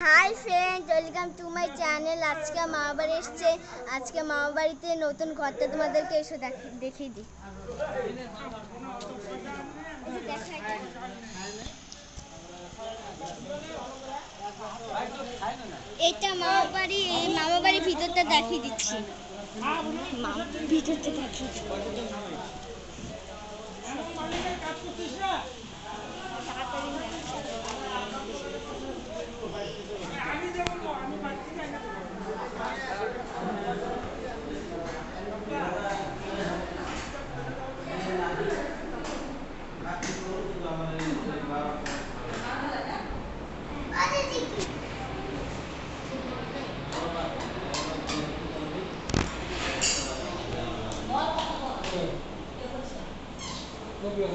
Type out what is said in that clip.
Hi friend welcome to my channel আজকে মামা বাড়ি এসছে। আজকে মামা বাড়িতে নতুন ঘরটা তোমাদেরকে এসে দেখ- দেখিয়ে দিই। এটা মামা বাড়ি, এই মামা বাড়ির ভিতরটা দেখিয়ে দিচ্ছি। ভিতরটা দেখিয়ে 那不要。